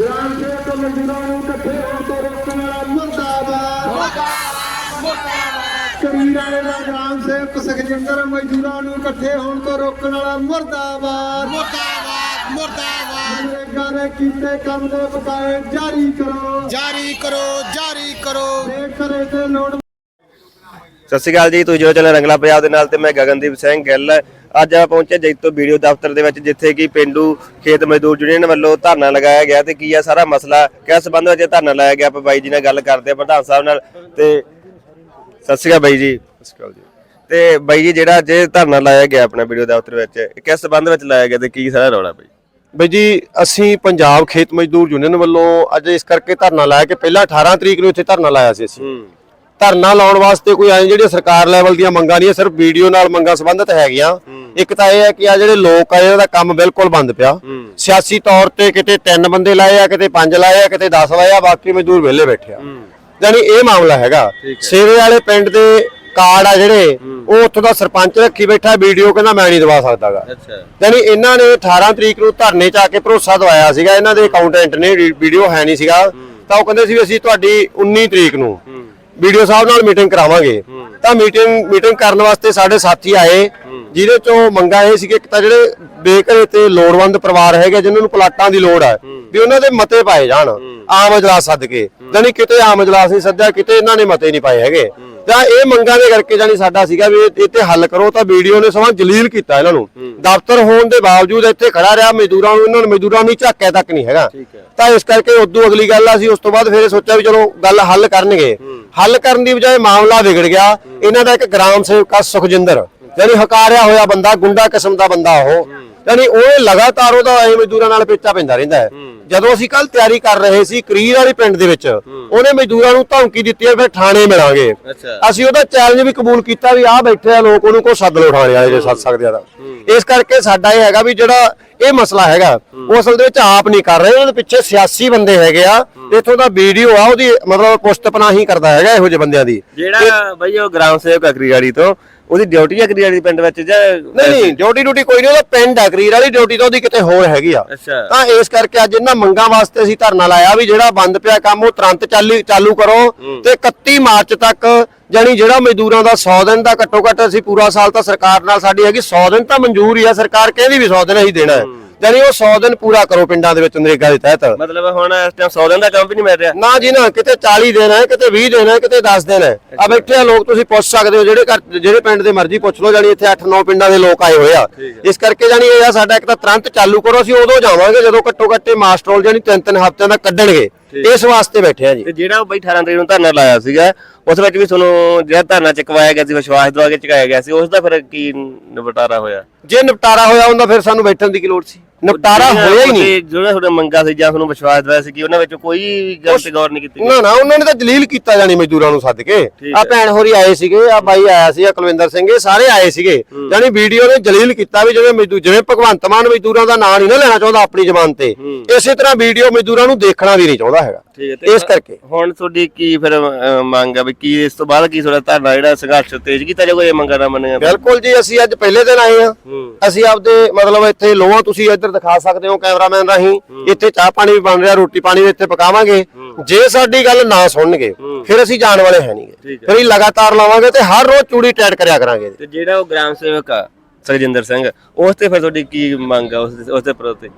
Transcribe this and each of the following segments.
Gram ਸੇਵਕ ਮਜ਼ਦੂਰਾਂ ਨੂੰ ਇਕੱਠੇ ਹੋਣ ਤੋਂ ਰੋਕਣ ਵਾਲਾ ਮੁਰਦਾਬਾਦ। ਕਰੀਰ ਵਾਲੇ ਦਾ ਗ੍ਰਾਮ ਸੇਵਕ ਸੁਖਜਿੰਦਰ ਮਜ਼ਦੂਰਾਂ ਨੂੰ ਇਕੱਠੇ ਹੋਣ ਤੋਂ ਰੋਕਣ ਵਾਲਾ ਮੁਰਦਾਬਾਦ। ਮੁਰਦਾਬਾਦ ਮੁਰਦਾਬਾਦ ਨਰੇਗਾ ਨੇ ਕੀਤੇ ਕੰਮ ਦੇ ਬਕਾਏ ਜਾਰੀ ਕਰੋ ਜਾਰੀ ਕਰੋ ਜਾਰੀ ਕਰੋ। ਦੇ ਕਰੇ ਤੇ ਲੋੜ ਸਤਿ ਸ਼੍ਰੀ ਅਕਾਲ ਜੀ ਤੁਸੀਂ ਜੋ ਚੈਨਲ ਰੰਗਲਾ ਪੰਜਾਬ ਦੇ ਨਾਲ ਤੇ ਮੈਂ ਗਗਨਦੀਪ ਸਿੰਘ ਗਿੱਲ। ਅੱਜ ਆ ਪਹੁੰਚੇ ਜੈਤੋ ਵੀਡੀਓ ਦਫ਼ਤਰ ਦੇ ਵਿੱਚ ਜਿੱਥੇ ਕਿ ਪਿੰਡੂ ਖੇਤ ਮਜ਼ਦੂਰ ਯੂਨੀਅਨ ਵੱਲੋਂ ਧਰਨਾ ਲਗਾਇਆ ਗਿਆ ਤੇ ਕੀ ਆ ਸਾਰਾ ਮਸਲਾ ਕਿਸ ਸੰਬੰਧ ਵਿੱਚ ਧਰਨਾ ਲਾਇਆ ਗਿਆ ਆਪਾਂ ਬਾਈ ਜੀ ਨਾਲ ਗੱਲ ਕਰਦੇ ਆ ਪ੍ਰਧਾਨ ਸਾਹਿਬ ਨਾਲ ਤੇ ਸਤਿ ਸ਼੍ਰੀ ਅਕਾਲ ਬਾਈ ਜੀ। ਸਤਿ ਸ਼੍ਰੀ ਅਕਾਲ ਜੀ। ਤੇ ਬਾਈ ਜੀ ਜਿਹੜਾ ਜੇ ਧਰਨਾ ਲਾਇਆ ਗਿਆ ਆਪਣਾ ਵੀਡੀਓ ਦਫ਼ਤਰ ਵਿੱਚ ਕਿਸ ਸੰਬੰਧ ਵਿੱਚ ਲਾਇਆ ਗਿਆ ਤੇ ਕੀ ਸਾਰਾ ਰੌਲਾ ਬਾਈ? ਬਈ ਜੀ ਅਸੀਂ ਪੰਜਾਬ ਖੇਤ ਮਜ਼ਦੂਰ ਯੂਨੀਅਨ ਵੱਲੋਂ ਅੱਜ ਇਸ ਕਰਕੇ ਧਰਨਾ ਲਾਇਆ ਕਿ ਪਹਿਲਾਂ 18 ਤਰੀਕ ਨੂੰ ਇੱਥੇ ਧਰਨਾ ਲਾਇਆ ਸੀ ਅਸੀਂ। ਧਰਨਾ ਲਾਉਣ ਵਾਸਤੇ ਕੋਈ ਐ ਜਿਹੜੀਆਂ ਸਰਕਾਰ ਲੈਵਲ ਦੀਆਂ ਮੰਗਾਂ ਨਹੀਂ ਸਿਰਫ ਵੀਡੀਓ ਨਾਲ ਮੰਗਾਂ ਸੰਬੰਧਿਤ ਹੈਗੀਆਂ। ਇੱਕ ਤਾਂ ਇਹ ਹੈ ਕਿ ਆ ਜਿਹੜੇ ਲੋਕ ਆ ਇਹਨਾਂ ਦਾ ਕੰਮ ਬਿਲਕੁਲ ਬੰਦ ਪਿਆ। ਸਿਆਸੀ ਤੌਰ ਤੇ ਕਿਤੇ ਤਿੰਨ ਬੰਦੇ ਲਾਏ ਆ ਕਿਤੇ ਪੰਜ ਲਾਏ ਆ ਕਿਤੇ 10 ਲਾਏ ਆ ਬਾਕੀ ਮਜ਼ਦੂਰ ਵਿਹਲੇ ਬੈਠੇ ਆ। ਯਾਨੀ ਇਹ ਮਾਮਲਾ ਹੈਗਾ। ਸੇਵੇ ਵਾਲੇ ਪਿੰਡ ਦੇ ਕਾਰਡ ਆ ਜਿਹੜੇ ਉਹ ਉੱਥੋਂ ਦਾ ਸਰਪੰਚ ਰੱਖੀ ਬੈਠਾ ਵੀਡੀਓ ਕਹਿੰਦਾ ਮੈਂ ਨਹੀਂ ਦਵਾ ਸਕਦਾਗਾ। ਅੱਛਾ। ਯਾਨੀ ਇਹਨਾਂ ਨੇ 18 ਤਰੀਕ ਨੂੰ ਧਰਨੇ 'ਚ ਆ ਕੇ ਭਰੋਸਾ ਦਵਾਇਆ ਸੀਗਾ ਇਹਨਾਂ ਦੇ ਅਕਾਊਂਟੈਂਟ ਨੇ ਵੀਡੀਓ ਹੈ ਨਹੀਂ ਸੀਗਾ। ਤਾਂ ਉਹ ਕਹਿੰਦੇ ਸੀ ਵੀ ਅਸੀਂ ਤੁਹਾਡੀ 19 ਤਰੀਕ ਨੂੰ ਵੀਡੀਓ ਸਾਹਿਬ ਨਾਲ ਮੀਟਿੰਗ ਕਰਾਵਾਂਗੇ। ਤਾਂ ਮੀਟਿੰਗ ਮੀਟਿੰਗ ਕਰਨ ਵਾਸਤੇ ਸਾਡੇ ਸਾਥੀ ਆਏ ਜਿਹਦੇ ਚੋਂ ਮੰਗਾ ਇਹ ਸੀ ਕਿ ਇੱਕ ਤਾਂ ਜਿਹੜੇ ਬੇਘਰੇ ਤੇ ਲੋੜਵੰਦ ਪਰਿਵਾਰ ਹੈਗੇ ਜਿਨ੍ਹਾਂ ਨੂੰ ਪਲਾਟਾਂ ਦੀ ਲੋੜ ਹੈ ਵੀ ਉਹਨਾਂ ਦੇ ਮਤੇ ਪਾਏ ਜਾਣ ਆਮ ਅਜਲਾਸ ਸੱਦ ਕੇ। ਯਾਨੀ ਕਿਤੇ ਆਮ ਅਜਲਾਸ ਨਹੀਂ ਸੱਦਿਆ ਕਿਤੇ ਇਹਨਾਂ ਨੇ ਮਤੇ ਨਹੀਂ ਪਾਏ ਹੈਗੇ। ਤਾਂ ਇਹ ਮੰਗਾਂ ਦੇ ਕਰਕੇ ਜਾਨੀ ਸਾਡਾ ਸੀਗਾ ਵੀ ਇਹ ਤੇ ਹੱਲ ਕਰੋ ਤਾਂ ਵੀਡੀਓ ਨੇ ਸਮਾਂ ਜਲੀਲ ਕੀਤਾ ਇਹਨਾਂ ਨੂੰ। ਦਫ਼ਤਰ ਹੋਣ ਦੇ ਬਾਵਜੂਦ ਇੱਥੇ ਖੜਾ ਰਿਹਾ ਮਜ਼ਦੂਰਾਂ ਨੂੰ ਇਹਨਾਂ ਨੂੰ ਮਜ਼ਦੂਰਾਂ ਨੂੰ ਝਾਕਿਆ ਤੱਕ ਨਹੀਂ ਹੈਗਾ। ਤਾਂ ਇਸ ਕਰਕੇ ਉਦੋਂ ਅਗਲੀ ਗੱਲ ਆ ਸੀ ਉਸ ਤੋਂ ਬਾਅਦ ਫਿਰ ਸੋਚਿਆ ਵੀ ਚਲੋ ਗੱਲ ਹੱਲ ਕਰਨਗੇ। ਹੱਲ ਕਰਨ ਦੀ ਬਜਾਏ ਮਾਮਲਾ ਵਿਗੜ ਗਿਆ। ਇਹਨਾਂ ਦਾ ਇੱਕ ਗ੍ਰਾਮ ਸੇਵਕ ਸੁਖਜਿੰਦਰ ਯਾਨੀ ਹਕਾਰਿਆ ਹੋਇਆ ਬੰਦਾ ਗੁੰਡਾ ਕਿਸਮ ਦਾ ਬੰਦਾ ਉਹ। ਯਾਨੀ ਉਹ ਲਗਾਤਾਰ ਉਹਦਾ ਐ ਮਜ਼ਦੂਰਾਂ ਨਾਲ ਪੇਚਾ ਪੈਂਦਾ ਰਹਿੰਦਾ ਹੈ। ਜਦੋਂ ਅਸੀਂ ਕੱਲ ਤਿਆਰੀ ਕਰ ਰਹੇ ਸੀ ਕਰੀਰ ਵਾਲੀ ਪਿੰਡ ਦੇ ਵਿੱਚ ਉਹਨੇ ਮਜ਼ਦੂਰਾਂ ਨੂੰ ਧਮਕੀ ਦਿੱਤੀ ਹੈ ਫਿਰ ਥਾਣੇ ਮਿਲਾਂਗੇ। ਅਸੀਂ ਉਹਦਾ ਚੈਲੰਜ ਵੀ ਕਬੂਲ ਕੀਤਾ ਵੀ ਆਹ ਬੈਠੇ ਆ ਲੋਕ ਉਹਨੂੰ ਕੋ ਸੱਦ ਲੋ ਥਾਣੇ ਵਾਲੇ ਜੇ ਸੱਦ ਸਕਦੇ ਆ ਤਾਂ। ਇਸ ਕਰਕੇ ਸਾਡਾ ਇਹ ਹੈਗਾ ਵੀ ਜਿਹੜਾ ਇਹ ਮਸਲਾ ਹੈਗਾ। ਉਹ ਅਸਲ ਦੇ ਵਿੱਚ ਆਪ ਨਹੀਂ ਕਰ ਰਹੇ। ਉਹਨਾਂ ਦੇ ਪਿੱਛੇ ਸਿਆਸੀ ਬੰਦੇ ਹੈਗੇ ਆ। ਇਥੋਂ ਦਾ ਵੀਡੀਓ ਆ ਉਹਦੀ ਮਤਲਬ ਪੁਸ਼ਤ ਪਨਾਹੀ ਕਰਦਾ ਹੈਗਾ ਇਹੋ ਜਿਹੇ ਬੰਦਿਆਂ ਦੀ। ਜਿਹੜਾ ਬਾਈ ਉਹ ਗ੍ਰਾਮ ਸੇਵਕ ਅਗਰੀਗਾੜੀ ਤੋਂ ਉਹਦੀ ਡਿਊਟੀ ਹੈ ਅਗਰੀਗਾੜੀ ਪਿੰਡ ਵਿੱਚ ਜਾਂ ਨਹੀਂ ਨਹੀਂ ਡਿਊਟੀ ਡਿਊਟੀ ਕੋਈ ਨਹੀਂ ਉਹਦਾ ਪਿੰਡ ਆ ਕਰੀਰ ਵਾਲੀ ਡਿਊਟੀ ਤਾਂ ਉਹਦੀ ਕਿਤੇ ਹੋਰ ਹੈਗੀ ਆ। ਤਾਂ ਇਸ ਕਰਕੇ ਅੱਜ ਇਹਨਾਂ ਮੰਗਾਂ ਵਾਸਤੇ ਅਸੀਂ ਧਰਨਾ ਲਾਇਆ ਵੀ ਜਿਹੜਾ ਬੰਦ ਪਿਆ ਕੰਮ ਉਹ ਤੁਰੰਤ ਚਾਲੂ ਚਾਲੂ ਕਰੋ ਤੇ 31 ਮਾਰਚ ਤੱਕ ਜਾਨੀ ਜਿਹੜਾ ਮਜ਼ਦੂਰਾਂ ਦਾ 100 ਦਿਨ ਦਾ ਘੱਟੋ ਘੱਟ ਅਸੀਂ ਪੂਰਾ ਸਾਲ ਤਾਂ ਸਰਕਾਰ ਨਾਲ ਸਾਡੀ ਹੈਗੀ 100 ਦਿਨ ਤਾਂ ਮਨਜ਼ੂਰ ਹੀ ਆ ਸਰਕਾਰ ਕਹਿੰਦੀ ਵੀ 100 ਦਿਨ ਅਸੀਂ ਦੇਣਾ ਹੈ। ਜਾਨੀ ਉਹ 100 ਦਿਨ ਪੂਰਾ ਕਰੋ ਪਿੰਡਾਂ ਦੇ ਵਿੱਚ ਨਰੇਗਾ ਦੇ ਤਹਿਤ। ਮਤਲਬ ਹੁਣ ਇਸ ਟਾਈਮ 100 ਦਿਨ ਦਾ ਕੰਮ ਵੀ ਨਹੀਂ ਮਿਲ ਰਿਹਾ। ਨਾ ਜੀ ਨਾ ਕਿਤੇ 40 ਦਿਨ ਹੈ ਕਿਤੇ 20 ਦਿਨ ਹੈ ਕਿਤੇ 10 ਦਿਨ ਹੈ। ਆ ਬੈਠੇ ਆ ਲੋਕ ਤੁਸੀਂ ਪੁੱਛ ਸਕਦੇ ਹੋ ਜਿਹੜੇ ਘਰ- ਜਿਹੜੇ ਪਿੰਡ ਦੇ ਮਰਜ਼ੀ ਪੁੱਛ ਲਓ ਜਾਨੀ ਇੱਥੇ 8-9 ਪਿੰਡਾਂ ਦੇ ਲੋਕ ਆਏ ਹੋਏ ਆ। ਇਸ ਕਰਕੇ ਜਾਨੀ ਇਹ ਆ ਸਾਡਾ ਇੱਕ ਤਾਂ ਤੁਰੰਤ ਚਾਲੂ ਕਰੋ ਅਸੀਂ ਉਦੋਂ ਜਾਵਾਂਗੇ ਜਦੋਂ ਘੱਟੋ ਘੱਟ ਮਾਸਟਰੋਲ ਜਾਨੀ ਤਿੰਨ ਤਿੰਨ ਹਫ਼ਤਿਆਂ ਦਾ ਕੱਢਣਗੇ। ਇਸ ਵਾਸਤੇ ਬੈਠੇ ਆ ਜੀ। ਤੇ ਜਿਹੜਾ ਬਈ 18 ਤਰੀਕ ਨੂੰ ਧਰਨਾ ਲਾਇਆ ਸੀਗਾ ਉਸ ਵਿੱਚ ਵੀ ਤੁਹਾਨੂੰ ਜਿਹੜਾ ਧਰਨਾ ਚੁਕਵਾਇਆ ਗਿਆ ਸੀ ਵਿਸ਼ਵਾਸ ਦਵਾ ਕੇ ਚੁਕਾਇਆ ਗਿਆ ਸੀ ਉਸ ਦਾ ਫਿਰ ਕੀ ਨਿਪਟਾਰਾ ਹੋਇਆ? ਜੇ ਨਿਪਟਾਰਾ ਹੋਇਆ ਹੁੰਦਾ ਫਿਰ ਸਾਨੂੰ ਬੈਠਣ ਦੀ ਕੀ ਲੋੜ ਸੀ? ਨਿਪਟਾਰਾ ਹੋਇਆ ਹੀ ਨਹੀਂ। ਜਿਹੜਾ ਤੁਹਾਡਾ ਮੰਗਾ ਸੀ ਜਾਂ ਤੁਹਾਨੂੰ ਵਿਸ਼ਵਾਸ ਦਵਾਇਆ ਸੀ ਕਿ ਉਹਨਾਂ ਵਿੱਚ ਕੋਈ ਵੀ ਗੱਲ ਤੇ ਗੌਰ ਨਹੀਂ ਕੀਤੀ ਨਾ ਨਾ ਉਹਨਾਂ ਨੇ ਤਾਂ ਜਲੀਲ ਕੀਤਾ ਜਾਨੀ ਮਜ਼ਦੂਰਾਂ ਨੂੰ ਸੱਦ ਕੇ। ਆ। ਭੈਣ ਹੋਰੀ ਆਏ ਸੀਗੇ ਆ ਬਾਈ ਆਇਆ ਸੀ ਆ ਕੁਲਵਿੰਦਰ ਸਿੰਘ ਇਹ ਸਾਰੇ ਆਏ ਸੀਗੇ। ਜਾਨੀ ਵੀਡੀਓ ਨੇ ਜਲੀਲ ਕੀਤਾ ਵੀ ਜਿਵੇਂ ਮਜ਼ਦੂਰ ਜਿਵੇਂ ਭਗਵੰਤ ਮਾਨ ਮਜ਼ਦੂਰਾਂ ਦਾ ਨਾਂ ਨਹੀਂ ਨਾ ਲੈਣਾ ਚਾਹੁੰਦਾ ਆਪਣੀ ਜ਼ਬਾਨ ਤੇ ਇਸੇ ਤਰ੍ਹਾਂ ਵੀਡੀਓ ਮਜ਼ਦੂਰਾਂ ਨੂੰ ਦੇਖਣਾ ਵੀ ਨਹੀਂ ਚਾਹੁੰਦਾ ਹੈਗਾ। ਇਸ ਕਰਕੇ। ਹੁਣ ਤੁਹਾਡੀ ਕੀ ਫਿਰ ਮੰਗ ਆ ਵੀ ਕੀ ਇਸ ਤੋਂ ਬਾਅਦ ਕੀ ਤੁਹਾਡਾ ਧਰਨਾ ਜਿਹੜਾ ਸੰਘਰਸ਼ ਤੇਜ਼ ਕੀਤਾ ਜਾਊਗਾ ਇਹ ਮੰਗਾਂ ਨਾ ਮੰਨੀਆਂ ਬਿਲਕੁਲ ਜੀ ਅਸੀਂ ਅੱਜ ਪਹਿਲੇ ਦਿਨ ਆਏ ਆ ਅਸੀਂ ਆਪਦੇ ਮਤਲਬ ਇੱਥੇ ਲੋਹਾਂ ਤੁਸੀਂ ਇੱਧਰ ਦਿਖਾ ਸਕਦੇ ਹੋ ਕੈਮਰਾਮੈਨ ਰਾਹੀਂ। ਇੱਥੇ ਚਾਹ ਪਾਣੀ ਵੀ ਬਣ ਰਿਹਾ ਰੋਟੀ ਪਾਣੀ ਵੀ ਇੱਥੇ ਪਕਾਵਾਂਗੇ। ਜੇ ਸਾਡੀ ਗੱਲ ਨਾ ਸੁਣਨਗੇ ਫਿਰ ਅਸੀਂ ਜਾਣ ਵਾਲੇ ਹੈ ਨਹੀਂਗੇ। ਫਿਰ ਹੀ ਲਗਾਤਾਰ ਲਾਵਾਂਗੇ ਤੇ ਹਰ ਰੋਜ਼ ਚੂੜੀ ਟੈਟ ਕਰਿਆ ਕਰਾਂਗੇ ਤੇ ਜਿਹੜਾ ਉਹ ਗ੍ਰਾਮ ਸੇਵਕ ਆ ਸਰਜਿੰਦਰ ਸਿੰਘ ਉਸ ਤੇ ਫਿਰ ਤੁਹਾਡੀ ਕੀ ਮੰਗ ਆ ਉਸ ਦੇ- ਉਸ ਦੇ ਪ੍ਰਤੀ?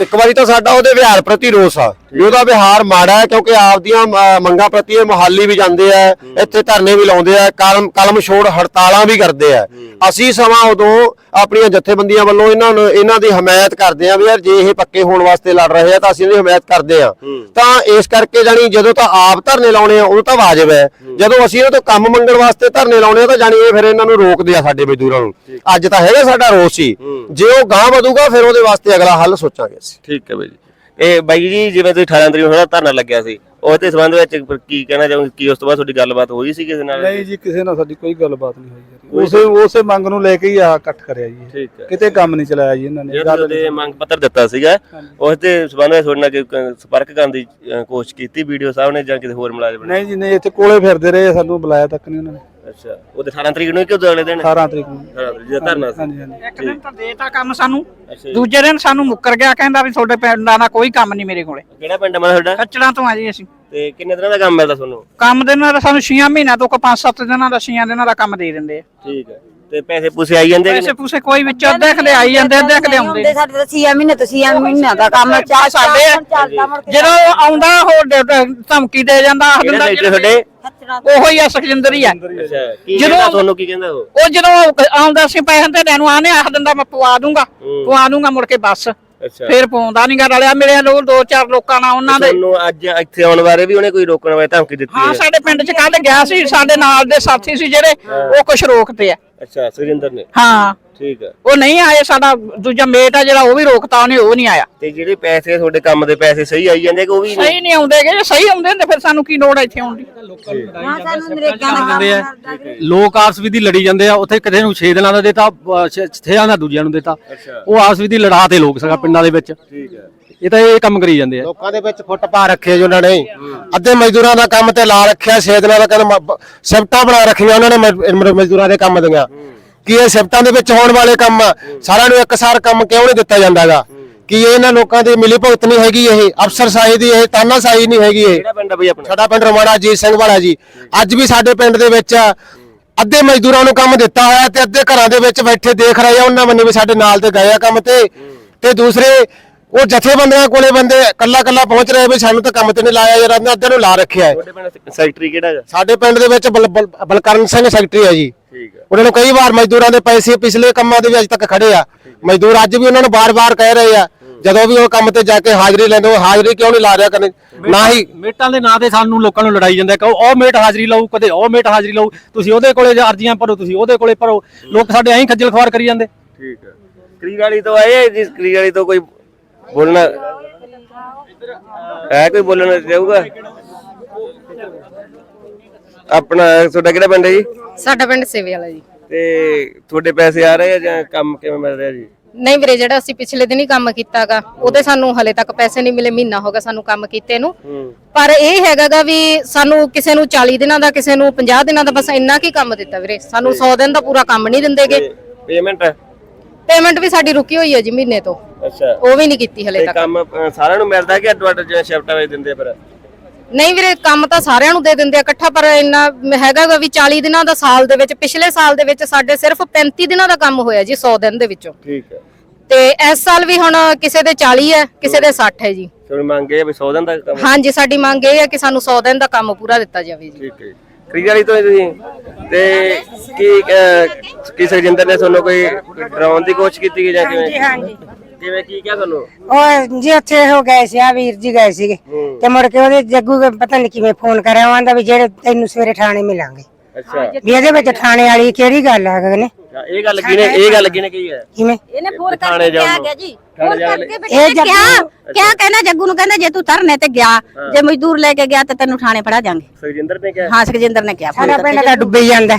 ਇੱਕ ਵਾਰੀ ਤਾਂ ਸਾਡਾ ਉਹਦੇ ਵਿਹਾਰ ਪ੍ਰਤੀ ਰੋਸ ਆ। ਵੀ ਉਹਦਾ ਵਿਹਾਰ ਮਾੜਾ ਹੈ ਕਿਉਂਕਿ ਆਪਦੀਆਂ ਮੰਗਾਂ ਪ੍ਰਤੀ ਇਹ ਮੁਹਾਲੀ ਵੀ ਜਾਂਦੇ ਆ ਇੱਥੇ ਧਰਨੇ ਵੀ ਲਾਉਂਦੇ ਆ ਕਲਮ ਕਲਮ ਛੋੜ ਹੜਤਾਲਾਂ ਵੀ ਕਰਦੇ ਆ। ਅਸੀਂ ਸਮਾਂ ਉਦੋਂ ਆਪਣੀਆਂ ਜਥੇਬੰਦੀਆਂ ਵੱਲੋਂ ਇਹਨਾਂ ਨੂੰ ਇਹਨਾਂ ਦੀ ਹਮਾਇਤ ਕਰਦੇ ਆ ਵੀ ਯਾਰ ਜੇ ਇਹ ਪੱਕੇ ਹੋਣ ਵਾਸਤੇ ਲੜ ਰਹੇ ਆ ਤਾਂ ਅਸੀਂ ਇਹਦੀ ਹਮਾਇਤ ਕਰਦੇ ਆ। ਤਾਂ ਇਸ ਕਰਕੇ ਜਾਨੀ ਜਦੋਂ ਤਾਂ ਆਪ ਧਰਨੇ ਲਾਉਣੇ ਆ ਉਹ ਤਾਂ ਵਾਜਬ ਹੈ। ਜਦੋਂ ਅਸੀਂ ਇਹਨਾਂ ਤੋਂ ਕੰਮ ਮੰਗਣ ਵਾਸਤੇ ਧਰਨੇ ਲਾਉਣੇ ਆ ਤਾਂ ਜਾਨੀ ਇਹ ਫਿਰ ਇਹਨਾਂ ਨੂੰ ਰੋਕਦੇ ਆ ਸਾਡੇ ਮਜ਼ਦੂਰਾਂ ਨੂੰ। ਅੱਜ ਤਾਂ ਹੈਗਾ ਸਾਡਾ ਰੋਸ ਸੀ ਜੇ ਉਹ ਗਾਂ ਵਧੂਗਾ ਫਿਰ ਉਹਦੇ ਵਾਸਤੇ ਅਗਲਾ ਹੱਲ ਸੋਚਾਂਗੇ ਅਸੀਂ। ਠੀਕ ਹੈ ਬਾਈ ਜੀ। ਇਹ ਬਾਈ ਜੀ ਜਿਵੇਂ ਤੁਸੀਂ 18 ਤਰੀਕ ਨੂੰ ਤੁਹਾਡਾ ਧਰਨਾ ਲੱਗਿਆ ਸੀ ਉਸ ਦੇ ਸੰਬੰਧ ਵਿੱਚ ਕੀ ਕਹਿਣਾ ਚਾਹੋਗੇ? ਕੀ ਉਸ ਤੋਂ ਬਾਅਦ ਤੁਹਾਡੀ ਗੱਲਬਾਤ ਹੋਈ ਸੀ ਕਿਸੇ ਨਾਲ? ਨਹੀਂ ਜੀ ਕਿਸੇ ਨਾਲ ਸਾਡੀ ਕੋਈ ਗੱਲਬਾਤ ਨਹੀਂ ਹੋਈ ਜੀ। ਉਸੇ ਉਸੇ ਮੰਗ ਨੂੰ ਲੈ ਕੇ ਹੀ ਆ ਇਕੱਠ ਕਰਿਆ ਜੀ। ਇਹ। ਠੀਕ ਹੈ। ਕਿਤੇ ਕੰਮ ਨਹੀਂ ਚਲਾਇਆ ਜੀ ਇਹਨਾਂ ਨੇ। ਜਿਹੜਾ ਉਹਦੇ ਮੰਗ ਪੱਤਰ ਦਿੱਤਾ ਸੀਗਾ ਉਸ ਦੇ ਸੰਬੰਧ ਵਿੱਚ ਤੁਹਾਡੇ ਨਾਲ ਕੋਈ ਕ- ਸੰਪਰਕ ਕਰਨ ਦੀ ਅ, ਕੋਸ਼ਿਸ਼ ਕੀਤੀ ਵੀਡੀਓ ਸਾਹਿਬ ਨੇ ਜਾਂ ਕਿਸੇ ਹੋਰ ਮੁਲਾਜ਼ਮ ਨੇ? ਨਹੀਂ ਜੀ ਨਹੀਂ ਇੱਥੇ ਕੋਲੇ ਫਿਰਦੇ ਰਹੇ ਸਾਨੂੰ ਬੁਲਾਇਆ ਤੱਕ ਨਹੀਂ ਉਹਨਾਂ ਨੇ। ਅੱਛਾ ਉਹਦੇ 18 ਤਰੀਕ ਨੂੰ ਕਿ ਉਹਦੇ ਅਗਲੇ ਦਿਨ? 18 ਤਰੀਕ ਨੂੰ। 18 ਤਰੀਕ ਜਿਹਦਾ ਧਰਨਾ ਸੀ। ਹਾਂਜੀ ਹਾਂਜੀ। ਇੱਕ ਦਿਨ ਤਾਂ ਦੇਤਾ ਕੰਮ ਸਾਨੂੰ। ਅੱਛਾ ਜੀ। ਦੂਜੇ ਦਿਨ ਸਾਨੂੰ ਮੁੱਕਰ ਗਿਆ ਕਹਿੰਦਾ ਵੀ ਤੁਹਾਡੇ ਪਿੰਡਾਂ ਦਾ ਕੋਈ ਕੰਮ ਨਹੀਂ ਮੇਰੇ ਕੋਲੇ। ਕਿਹੜਾ ਪਿੰਡ ਆ ਤੁਹਾਡਾ? ਕੱਚੜਾਂ ਤੋਂ ਆ ਜੀ ਅਸੀਂ। ਤੇ ਕਿੰਨੇ ਦਿਨਾਂ ਦਾ ਕੰਮ ਮਿਲਦਾ ਤੁਹਾਨੂੰ? ਕੰਮ ਦੇ ਨਾਲ ਸਾਨੂੰ 6 ਮਹੀਨਿਆਂ ਤੋਂ ਕੋ 5-7 ਦਿਨਾਂ ਦਾ 6 ਦਿਨਾਂ ਦਾ ਕੰਮ ਦੇ ਦਿੰਦੇ ਆ। ਠੀਕ ਹੈ। ਤੇ ਪੈਸੇ ਪੂਸੇ ਆਈ ਜਾਂਦੇ ਕਿ ਪੈਸੇ ਪੂਸੇ ਕੋਈ ਵਿੱਚ ਅੱਧੇ ਕਦੇ ਆਈ ਜਾਂਦੇ ਕਦੇ ਆਉਂਦੇ। ਸਾਡੇ ਤਾਂ 6 ਮਹੀਨੇ ਤੋਂ 6 ਮਹੀਨਿਆਂ ਦਾ ਕੰਮ ਹੈ ਚਾਰ ਸਾਡੇ ਜਦੋਂ ਆਉਂਦਾ ਉਹ ਡ- ਡ- ਧਮਕੀ ਦੇ ਜਾਂਦਾ ਆਖ ਕਿਹੜਾ ਦਿੰਦਾ ਸੈਕਟਰ ਤੁਹਾਡੇ? ਉਹੋ ਹੀ ਆ। ਸੁਖਜਿੰਦਰ ਹੀ ਆ। ਅੱਛਾ ਕੀ ਜਦੋਂ- ਕਹਿੰਦਾ ਤੁਹਾਨੂੰ ਕੀ ਕਹਿੰਦਾ ਉਹ? ਉਹ ਜਦੋਂ ਆਉਂਦਾ ਸੀ ਪੈਸੇ ਤੇ ਲੈਣ ਆਨੇ ਆਖ ਦਿੰਦਾ ਮੈਂ ਪਵਾ ਦੂੰਗਾ। ਹੂੰ। ਪਵਾ ਦੂੰਗਾ ਮੁੜ ਕੇ ਬੱਸ। ਅੱਛਾ। ਫੇਰ ਪਾਉਂਦਾ ਨਹੀਂ ਗਾ ਰਲਿਆ ਮੇਰੇ ਲੋਕ ਦੋ ਚਾਰ ਲੋਕਾਂ ਨਾਲ ਉਹਨਾਂ ਦੇ। ਤੁਹਾਨੂੰ ਅੱਜ ਇੱਥੇ ਆਉਣ ਬਾਰੇ ਵੀ ਉਹਨੇ ਕੋਈ ਰੋਕਣ ਵਾਲੇ ਧਮਕੀ ਦਿੱਤੀ ਹਾਂ ਹੈ? ਸਾਡੇ ਪਿੰਡ ਚ ਕੱਲ ਗਿਆ ਸੀ ਸਾਡੇ ਨਾਲ ਦੇ ਸਾਥੀ ਸੀ ਜਿਹੜੇ ਉਹ ਕੁਛ ਰੋਕਦੇ ਆ। ਅੱਛਾ ਸੁਰਿੰਦਰ ਨੇ? ਹਾਂ। ਠੀਕ ਹੈ ਉਹ ਨਹੀਂ ਆਏ ਸਾਡਾ ਦੂਜਾ ਮੇਟ ਆ ਜਿਹੜਾ ਉਹ ਵੀ ਰੋਕਤਾ ਉਹਨੇ ਉਹ ਨਹੀਂ ਆਇਆ। ਤੇ ਜਿਹੜੇ ਪੈਸੇ ਤੁਹਾਡੇ ਕੰਮ ਦੇ ਪੈਸੇ ਸਹੀ ਆਈ ਜਾਂਦੇ ਕਿ ਉਹ ਵੀ ਨਹੀਂ ਸਹੀ ਨਹੀਂ ਆਉਂਦੇਗੇ ਜੇ ਸਹੀ ਆਉਂਦੇ ਹੁੰਦੇ ਫਿਰ ਸਾਨੂੰ ਕੀ ਲੋੜ ਆ ਇੱਥੇ ਆਉਣ ਦੀ? ਹਾਂ ਸਾਨੂੰ ਨਰੇਗਾ ਦਾ ਕੰਮ। ਲੋਕ ਆਪਸ ਵਿੱਚ ਦੀ ਲੜੀ ਜਾਂਦੇ ਆ ਉੱਥੇ ਕਿਸੇ ਨੂੰ 6 ਦਿਨਾਂ ਦਾ ਦਿੱਤਾ 6 ਦਾ ਦੂਜਿਆਂ ਨੂੰ ਦਿੱਤਾ। ਉਹ ਆਪਸ ਵਿੱਚ ਦੀ ਲੜਾ ਤੇ ਲੋਕ ਸਗਾ ਪਿੰਡਾਂ ਦੇ ਵਿੱਚ। ਠੀਕ ਹੈ ਇਹ ਤਾਂ ਇਹ ਕੰਮ ਕਰੀ ਜਾਂਦੇ ਆ। ਲੋਕਾਂ ਦੇ ਵਿੱਚ ਫੁੱਟ ਪਾ ਰੱਖੇ ਜੀ ਉਹਨਾਂ ਨੇ। ਅੱਧੇ ਮਜ਼ਦੂਰਾਂ ਦਾ ਕੰਮ ਤੇ ਲਾ ਰੱਖਿਆ ਛੇ ਦਿਨਾਂ ਦਾ ਕਹਿੰਦੇ ਸਿਫਟਾਂ ਬਣਾ ਰੱਖੀਆਂ ਉਹਨਾਂ ਨੇ ਮਜ਼ਦੂਰਾਂ ਦੇ ਕੰਮ ਦੀਆਂ। ਕੀ ਇਹ ਸਿਫਟਾਂ ਦੇ ਵਿੱਚ ਹੋਣ ਵਾਲੇ ਕੰਮ ਸਾਰਿਆਂ ਨੂੰ ਇੱਕਸਾਰ ਕੰਮ ਕਿਉਂ ਨਹੀਂ ਦਿੱਤਾ ਜਾਂਦਾਗਾ? ਕੀ ਇਹਨਾਂ ਲੋਕਾਂ ਦੀ ਮਿਲੀ ਭੁਗਤ ਨਹੀਂ ਹੈਗੀ ਇਹ? ਅਫਸਰਸ਼ਾਹੀ ਦੀ ਇਹ ਤਾਨਾਸ਼ਾਹੀ ਨਹੀਂ ਹੈਗੀ ਇਹ। ਸਾਡਾ ਪਿੰਡ ਰਮਾਣਾ ਅਜੀਤ ਸਿੰਘ ਵਾਲਾ ਜੀ। ਅੱਜ ਵੀ ਸਾਡੇ ਪਿੰਡ ਦੇ ਵਿੱਚ ਅੱਧੇ ਮਜ਼ਦੂਰਾਂ ਨੂੰ ਕੰਮ ਦਿੱਤਾ ਹੋਇਆ ਤੇ ਅੱਧੇ ਘਰਾਂ ਦੇ ਵਿੱਚ ਬੈਠੇ ਦੇਖ ਰਹੇ ਆ। ਉਹਨਾਂ ਬੰਨੇ ਵੀ ਸਾਡੇ ਨਾਲ ਤੇ ਗਏ ਆ ਕੰਮ ਤੇ। ਤੇ ਦੂਸਰੇ ਉਹ ਜਥੇਬੰਦੀਆਂ ਕੋਲੇ ਬੰਦੇ ਕੱਲਾ ਕੱਲਾ ਪਹੁੰਚ ਰਹੇ ਵੀ ਸਾਨੂੰ ਤਾਂ ਕੰਮ ਤੇ ਨਹੀਂ ਲਾਇਆ ਯਾਰ ਅੱਧੇ ਨੂੰ ਲਾ ਰੱਖਿਆ ਹੈ। ਤੁਹਾਡੇ ਪਿੰਡ ਸੈਕਟਰੀ ਕਿਹੜਾ ਹੈਗਾ? ਸਾਡੇ ਪਿੰਡ ਦੇ ਵਿੱਚ ਬਲ- ਬਲ- ਬਲਕਰਨ ਸਿੰਘ ਸੈਕਟਰੀ ਆ ਜੀ। ਠੀਕ ਹੈ। ਉਹਨਾਂ ਨੂੰ ਕਈ ਵਾਰ ਮਜ਼ਦੂਰਾਂ ਦੇ ਪੈਸੇ ਪਿਛਲੇ ਕੰਮਾਂ ਦੇ ਵੀ ਅੱਜ ਤੱਕ ਖੜੇ ਆ। ਮਜ਼ਦੂਰ ਅੱਜ ਵੀ ਉਹਨਾਂ ਨੂੰ ਬਾਰ-ਬਾਰ ਕਹਿ ਰਹੇ ਆ ਜਦੋਂ ਵੀ ਉਹ ਕੰਮ ਤੇ ਜਾ ਕੇ ਹਾਜ਼ਰੀ ਲੈਂਦੇ ਉਹ ਹਾਜ਼ਰੀ ਕਿਉਂ ਨਹੀਂ ਲਾ ਰਿਹਾ ਕਦੇ ਨਾ ਹੀ ਮੇਟਾਂ ਦੇ ਨਾਂ ਤੇ ਸਾਨੂੰ ਲੋਕਾਂ ਨੂੰ ਲੜਾਈ ਜਾਂਦੇ ਕਹੋ ਉਹ ਮੇਟ ਹਾਜ਼ਰੀ ਲਊ ਕਦੇ ਉਹ ਮੇਟ ਹਾਜ਼ਰੀ ਲਊ। ਤੁਸੀਂ ਉਹਦੇ ਕੋਲੇ ਜਾਂ ਅਰਜ਼ੀਆਂ ਭਰੋ ਤੁਸੀਂ ਉਹਦੇ ਕੋਲੇ ਭਰੋ। ਲੋਕ ਸਾਡੇ ਐਂ ਖੱਜਲ ਖਵਾਰ ਕਰੀ ਜਾਂਦੇ। ਠੀਕ ਹੈ। ਕਰੀਰ ਵਾਲੀ ਤੋਂ ਆਏ ਜਿਸ ਕਰੀਰ ਵਾਲੀ ਤੋਂ ਕੋਈ ਬੋਲਣਾ। ਹੈ ਕੋਈ ਬੋਲਣਾ ਚਾਹੂਗਾ ਆਪਣਾ ਤੁਹਾਡਾ ਕਿਹੜਾ ਪਿੰਡ ਹੈ ਜੀ? ਸਾਡਾ ਪਿੰਡ ਸੇਵੇ ਵਾਲਾ ਜੀ। ਤੇ ਤੁਹਾਡੇ ਪੈਸੇ ਆ ਰਹੇ ਆ ਜਾਂ ਕੰਮ ਕਿਵੇਂ ਮਿਲ ਰਿਹਾ ਜੀ? ਨਹੀਂ ਵੀਰੇ ਜਿਹੜਾ ਅਸੀਂ ਪਿਛਲੇ ਦਿਨ ਹੀ ਕੰਮ ਕੀਤਾਗਾ ਉਹਦੇ ਸਾਨੂੰ ਹਲੇ ਤੱਕ ਪੈਸੇ ਨਹੀਂ ਮਿਲੇ ਮਹੀਨਾ ਹੋ ਗਿਆ ਸਾਨੂੰ ਕੰਮ ਕੀਤੇ ਨੂੰ। ਪਰ ਇਹ ਹੈਗਾਗਾ ਵੀ ਸਾਨੂੰ ਕਿਸੇ ਨੂੰ 40 ਦਿਨਾਂ ਦਾ ਕਿਸੇ ਨੂੰ 50 ਦਿਨਾਂ ਦਾ ਬਸ ਇੰਨਾ ਕੀ ਕੰਮ ਦਿੱਤਾ ਵੀਰੇ। ਸਾਨੂੰ 100 ਦਿਨ ਦਾ ਪੂਰਾ ਕੰਮ ਨਹੀਂ ਦਿੰਦੇਗੇ। ਪੇਮੈਂਟ ਪੇਮੈਂਟ ਵੀ ਸਾਡੀ ਰੁਕੀ ਹੋਈ ਹੈ ਜੀ ਮਹੀਨੇ ਤੋਂ। ਅੱਛਾ। ਉਹ ਵੀ ਨਹੀਂ ਕੀਤੀ ਹਲੇ ਤੇ ਤੱਕ। ਕੰਮ ਅ, ਸਾਰਿਆਂ ਨੂੰ ਮਿਲਦਾ ਕਿ ਅੱਡ ਅੱਡ ਜਿਵੇਂ ਸ਼ਿਫਟਾਂ ਵਿੱਚ ਦਿੰਦੇ ਆ ਫਿਰ? ਨਹੀਂ ਵੀਰੇ ਕੰਮ ਤਾਂ ਸਾਰਿਆਂ ਨੂੰ ਦੇ ਦਿੰਦੇ ਆ ਇਕੱਠਾ ਪਰ ਇੰਨਾ ਹੈਗਾਗਾ ਵੀ 40 ਦਿਨਾਂ ਦਾ ਸਾਲ ਦੇ ਵਿੱਚ ਪਿਛਲੇ ਸਾਲ ਦੇ ਵਿੱਚ ਸਾਡੇ ਸਿਰਫ 35 ਦਿਨਾਂ ਦਾ ਕੰਮ ਹੋਇਆ ਜੀ 100 ਦਿਨ ਦੇ ਵਿੱਚੋਂ। ਠੀਕ ਹੈ। ਤੇ ਇਸ ਸਾਲ ਵੀ ਹੁਣ ਕਿਸੇ ਦੇ 40 ਹੈ ਕਿਸੇ ਦੇ 60 ਹੈ ਜੀ। ਤੁਹਾਨੂੰ ਮੰਗੇ ਵੀ 100 ਦਿਨ ਦਾ ਕੰਮ ਹਾਂਜੀ ਸਾਡੀ ਮੰਗ ਇਹ ਹੈ ਕਿ ਸਾਨੂੰ 100 ਦਿਨ ਦਾ ਕੰਮ ਪੂਰਾ ਦਿੱਤਾ ਜਾਵੇ ਜੀ। ਠੀਕ ਹੈ ਕਰੀਰ ਵਾਲੀ ਤੋਂ ਤੁਸੀਂ? ਤੇ ਕੀ ਕੀ ਸਰਜਿੰਦਰ ਨੇ ਤੁਹਾਨੂੰ ਕੋਈ ਡਰਾਉਣ ਦੀ ਕੋਸ਼ਿਸ਼ ਕੀਤੀ ਕਿ ਜਾਂ ਕਿਵੇਂ? ਹਾਂਜੀ ਕਿਵੇਂ ਕੀ ਕਿਹਾ ਤੁਹਾਨੂੰ? ਉਹ ਜੀ ਉੱਥੇ ਹੋ ਗਏ ਸੀ ਆ ਵੀਰ ਜੀ ਗਏ ਸੀਗੇ। ਤੇ ਮੁੜ ਕੇ ਉਹਦੇ ਜੱਗੂ ਕੇ ਪਤਾ ਨਹੀਂ ਕਿਵੇਂ ਫੋਨ ਕਰਿਆ ਆਂਦਾ ਵੀ ਜਿਹੜੇ ਤੈਨੂੰ ਸਵੇਰੇ ਥਾਣੇ ਮਿਲਾਂਗੇ। ਅੱਛਾ। ਵੀ ਇਹਦੇ ਵਿੱਚ ਥਾਣੇ ਵਾਲੀ ਕਿਹੜੀ ਗੱਲ ਆ ਗਗਨੇ ਇਹ ਗੱਲ ਕਿਹਨੇ ਇਹ ਗੱਲ ਕਿਹਨੇ ਕਹੀ ਹੈ? ਕਿਵੇਂ? ਇਹਨੇ ਫੋਨ ਥਾਣੇ ਜਾਓ ਜੀ। ਥਾਣੇ ਜਾ ਕੇ ਇਹ ਜੱਗੂ ਕਿਆ ਕਹਿੰਦਾ ਜੱਗੂ ਨੂੰ ਕਹਿੰਦਾ ਜੇ ਤੂੰ ਧਰਨੇ ਤੇ ਗਿਆ ਜੇ ਮਜ਼ਦੂਰ ਲੈ ਕੇ ਗਿਆ ਤੇ ਤੈਨੂੰ ਥਾਣੇ ਫੜਾ ਜਾਾਂਗੇ ਸਰਜਿੰਦਰ ਨੇ ਕਿਹਾ? ਹਾਂ ਸੁਖਜਿੰਦਰ ਨੇ ਕਿਹਾ। ਸਾਡਾ ਪਿੰਡ ਤਾਂ ਡੁੱਬੀ ਜਾਂਦਾ।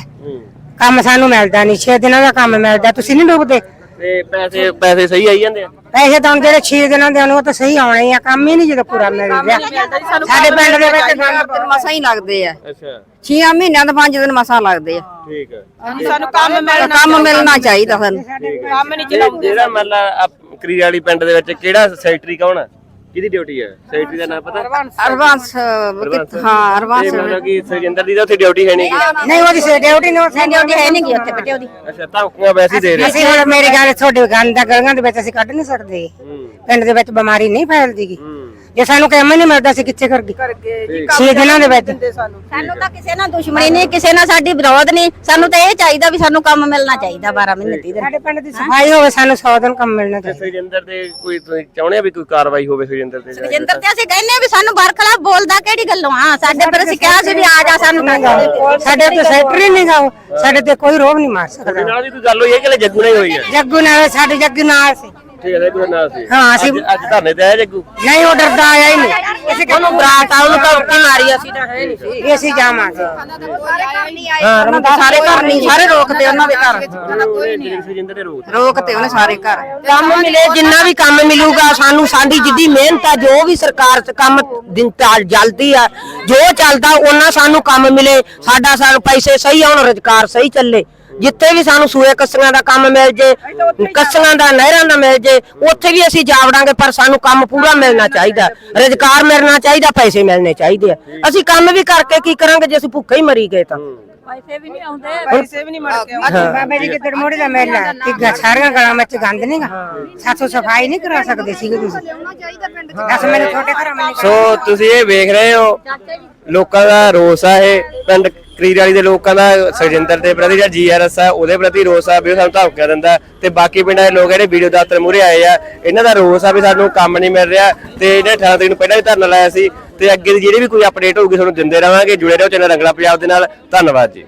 ਕੰਮ ਸਾਨੂੰ ਮਿਲਦਾ ਨਹੀਂ 6 ਦਿਨਾਂ ਦਾ ਕੰਮ ਮਿਲਦਾ। ਤੁਸੀਂ ਨਹੀਂ ਡੁੱਬਦੇ। ਤੇ ਪੈਸੇ ਪੈਸੇ ਸਹੀ ਆਈ ਜਾਂਦੇ ਆ? ਪੈਸੇ ਤਾਂ ਹੁਣ ਜਿਹੜੇ 6 ਦਿਨਾਂ ਦੇ ਆਉਣ ਉਹ ਤਾਂ ਸਹੀ ਆਉਣੇ ਹੀ ਆ ਕੰਮ ਹੀ ਨਹੀਂ ਜਦੋਂ ਪੂਰਾ ਮਿਲ ਰਿਹਾ। ਸਾਡੇ ਪਿੰਡ ਦੇ ਵਿੱਚ ਗੱਲ ਮਸਾ ਹੀ ਲੱਗਦੇ ਆ। ਅੱਛਾ। 6 ਮਹੀਨਿਆਂ ਦਾ 5 ਦਿਨ ਮਸਾ ਲੱਗਦੇ ਆ। ਠੀਕ ਹੈ ਸਾਨੂੰ ਕੰਮ ਮਿਲਣਾ ਕੰਮ ਮਿਲਣਾ ਚਾਹੀਦਾ ਸਾਨੂੰ। ਕੰਮ ਨਹੀਂ ਚਲਾਉਂਦੇ ਜਿਹੜਾ ਮਤਲਬ ਕਰੀਰ ਵਾਲੀ ਪਿੰਡ ਦੇ ਵਿੱਚ ਕਿਹੜਾ ਸੈਕਟਰੀ ਕੌਣ ਆ? ਕਿਹਦੀ ਡਿਊਟੀ ਹੈ? ਸੈਕਟਰੀ ਦਾ ਨਾਮ ਪਤਾ? ਅਰਵਾਂਸ ਹਾਂ ਅਰਵਾਂਸ ਇਹ ਮਤਲਬ ਕਿ ਸਰਜਿੰਦਰ ਦੀ ਤਾਂ ਉੱਥੇ ਡਿਊਟੀ ਹੈ ਨਹੀਂ। ਨਹੀਂ ਉਹਦੀ ਸੇ ਡਿਊਟੀ ਨਹੀਂ ਨਹੀਂ ਡਿਊਟੀ ਹੈ ਨਹੀਂ ਗੀ ਉੱਥੇ ਬਟੇ ਉਹਦੀ। ਅੱਛਾ ਧਮਕੀਆਂ ਵੈਸੇ ਦੇ ਰਹੇ। ਅਸੀਂ ਹੁਣ ਮੇਰੀ ਗੱਲ ਤੁਹਾਡੇ ਗੰਦ ਦਾ ਗਲੀਆਂ ਦੇ ਵਿੱਚ ਅਸੀਂ ਕੱਢ ਨਹੀਂ ਸਕਦੇ। ਪਿੰਡ ਦੇ ਵਿੱਚ ਬਿਮਾਰੀ ਨਹੀਂ ਫੈਲਦੀਗੀ ਹੂੰ। ਜੇ ਸਾਨੂੰ ਕੰਮ ਹੀ ਨਹੀਂ ਮਿਲਦਾ ਸੀ ਕਿੱਥੇ ਕਰ ਗਏ? 6 ਦਿਨਾਂ ਦੇ ਵਿੱਚ। ਸਾਨੂੰ। ਤਾਂ ਕਿਸੇ ਨਾਲ ਦੁਸ਼ਮਣੀ ਨਹੀਂ ਕਿਸੇ ਨਾਲ ਸਾਡੀ ਵਿਰੋਧ ਨਹੀਂ। ਸਾਨੂੰ ਤਾਂ ਇਹ ਚਾਹੀਦਾ ਵੀ ਸਾਨੂੰ ਕੰਮ ਮਿਲਣਾ ਚਾਹੀਦਾ 12 ਮਹੀਨੇ 30 ਦਿਨ। ਸਾਡੇ ਪਿੰਡ ਦੀ ਸਫ਼ਾਈ ਹੋਵੇ ਸਾਨੂੰ 100 ਦਿਨ ਕੰਮ ਮਿਲਣਾ ਚਾਹੀਦਾ। ਸਰਜਿੰਦਰ ਤੇ ਕੋਈ ਤੁਸੀਂ ਚਾਹੁੰਦੇ ਆ ਵੀ ਕੋਈ ਕਾਰਵਾਈ ਹੋਵੇ ਸਰਜਿੰਦਰ ਤੇ ਜਾਂ ਜਿੰਦਰ ਤੇ ਅਸੀਂ ਕਹਿੰਨੇ ਵੀ ਸਾਨੂੰ ਬਰਖਲਾਫ ਬੋਲਦਾ ਕਿਹੜੀ ਗੱਲੋਂ ਆ? ਸਾਡੇ ਪਰ ਅਸੀਂ ਕਿਹਾ ਸੀ ਵੀ ਆ ਜਾ ਸਾਨੂੰ ਤਾਂ ਸਾਡੇ ਤੇ ਸੈਕਟਰੀ ਨਹੀਂ ਗਾਓ ਸਾਡੇ ਤੇ ਕੋਈ ਰੋਬ ਨਹੀਂ ਮਾਰ ਸਕਦਾ। ਨਾਲ ਵੀ ਕੋਈ ਗੱਲ ਹੋਈ ਹੈ ਕਿ ਲੈ ਜੱਗੂ ਨਾਲ ਹੀ ਹੋਈ ਹੈ? ਜੱਗੂ ਨਾਲ ਸਾਡੇ ਜੱਗੂ ਨਾਲ ਸੀ। ਠੀਕ ਹੈ ਜੱਗੂ ਦੇ ਨਾਲ ਸੀ ਹਾਂ, ਅਸੀਂ- ਅੱਜ- ਅੱਜ ਧਰਨੇ ਤੇ ਆਇਆ ਜੱਗੂ। ਨਹੀਂ ਉਹ ਡਰਦਾ ਆਇਆ ਹੀ ਨਹੀਂ। ਇਸੇ ਉਹਨੂੰ ਬਰਾਤ ਆ ਉਹਨੂੰ ਧਮਕੀ ਮਾਰੀ ਅਸੀਂ ਤਾਂ ਹੈ ਨਹੀਂ ਸੀ। ਅਸੀਂ ਜਾਵਾਂਗੇ। ਹਾਂ ਉਹਨਾਂ ਦੇ ਸਾਰੇ ਘਰ ਨਹੀਂ ਸਾਰੇ ਰੋਕਦੇ ਉਹਨਾਂ ਦੇ ਘਰ। ਜਿੰਦਰ ਦੇ ਰੋਕ ਰੋਕਤੇ ਉਹਨੇ ਸਾਰੇ ਘਰ। ਕੰਮ ਮਿਲੇ ਜਿੰਨਾ ਵੀ ਕੰਮ ਮਿਲੂਗਾ ਸਾਨੂੰ ਸਾਡੀ ਜਿੱਦੀ ਮਿਹਨਤ ਆ ਜੋ ਵੀ ਸਰਕਾਰ ਚ ਕੰਮ ਦਿਨ ਤਾਲ ਜਲਦੀ ਆ ਜੋ ਚੱਲਦਾ ਉਹਨਾਂ ਸਾਨੂੰ ਕੰਮ ਮਿਲੇ। ਸਾਡਾ ਸਾਨੂੰ ਪੈਸੇ ਸਹੀ ਆਉਣ ਰੁਜ਼ਗਾਰ ਸਹੀ ਚੱਲੇ। ਜਿੱਥੇ ਵੀ ਸਾਨੂੰ ਸੂਏ ਕੱਸੀਆਂ ਦਾ ਕੰਮ ਮਿਲ ਜੇ ਕੱਸੀਆਂ ਦਾ ਨਹਿਰਾਂ ਦਾ ਮਿਲ ਜੇ ਉੱਥੇ ਵੀ ਅਸੀਂ ਜਾਵੜਾਂਗੇ ਪਰ ਸਾਨੂੰ ਕੰਮ ਪੂਰਾ ਮਿਲਣਾ ਚਾਹੀਦਾ। ਰੁਜ਼ਗਾਰ ਮਿਲਣਾ ਚਾਹੀਦਾ ਪੈਸੇ ਮਿਲਣੇ ਚਾਹੀਦੇ ਆ। ਅਸੀਂ ਕੰਮ ਵੀ ਕਰਕੇ ਕੀ ਕਰਾਂਗੇ ਜੇ ਅਸੀਂ ਭੁੱਖੇ ਹੀ ਮਰੀ ਗਏ ਤਾਂ? ਬਾਬਾ ਜੀ ਕਿੱਧਰ ਮੋੜੇ ਦਾ ਮੇਲਾ? ਕਿ ਸਾਰੀਆਂ ਗਲਾਂ ਵਿੱਚ ਗੰਦ ਨਹੀਂਗਾ ਸਾਥੋਂ ਸਫ਼ਾਈ ਨਹੀਂ ਕਰਾ ਸਕਦੇ ਸੀਗੇ ਤੁਸੀਂ। ਦੱਸ ਮੈਨੂੰ ਛੋਟੇ ਘਰਾਂ ਮੈਨੂੰ ਸੋ ਤੁਸੀਂ ਇਹ ਵੇਖ ਰਹੇ ਹੋ ਲੋਕਾਂ ਦਾ ਰੋਸ ਆ ਇਹ ਪਿੰਡ ਕਰੀਰ ਦੇ ਲੋਕਾਂ ਦਾ, ਸੁਖਜਿੰਦਰ ਦੇ ਪ੍ਰਤੀ ਜਾਂ ਜੀਆਰਐਸ ਆ, ਉਹਦੇ ਪ੍ਰਤੀ ਰੋਸ ਆ ਵੀ ਉਹ ਸਾਨੂੰ ਧਮਕੀਆਂ ਦਿੰਦਾ। ਤੇ ਬਾਕੀ ਪਿੰਡਾਂ ਦੇ ਲੋਕ ਜਿਹੜੇ ਵੀਡੀਓ ਦਾਤਰ ਮੂਹਰੇ ਆਏ ਆ, ਇਹਨਾਂ ਦਾ ਰੋਸ ਆ ਵੀ ਸਾਨੂੰ ਕੰਮ ਨਹੀਂ ਮਿਲ ਰਿਹਾ। ਤੇ ਇਹਨੇ 18 ਤਰੀਕ ਨੂੰ ਪਹਿਲਾਂ ਵੀ ਧਰਨਾ ਲਾਇਆ ਸੀ, ਤੇ ਅੱਗੇ ਦੀ ਜਿਹੜੀ ਵੀ ਕੋਈ ਅਪਡੇਟ ਹੋਊਗੀ, ਤੁਹਾਨੂੰ ਦਿੰਦੇ ਰਵਾਂਗੇ। ਜੁੜੇ ਰਹੋ ਚੈਨਲ ਰੰਗਲਾ ਪੰਜਾਬ ਦੇ ਨਾਲ। ਧੰਨਵਾਦ ਜੀ।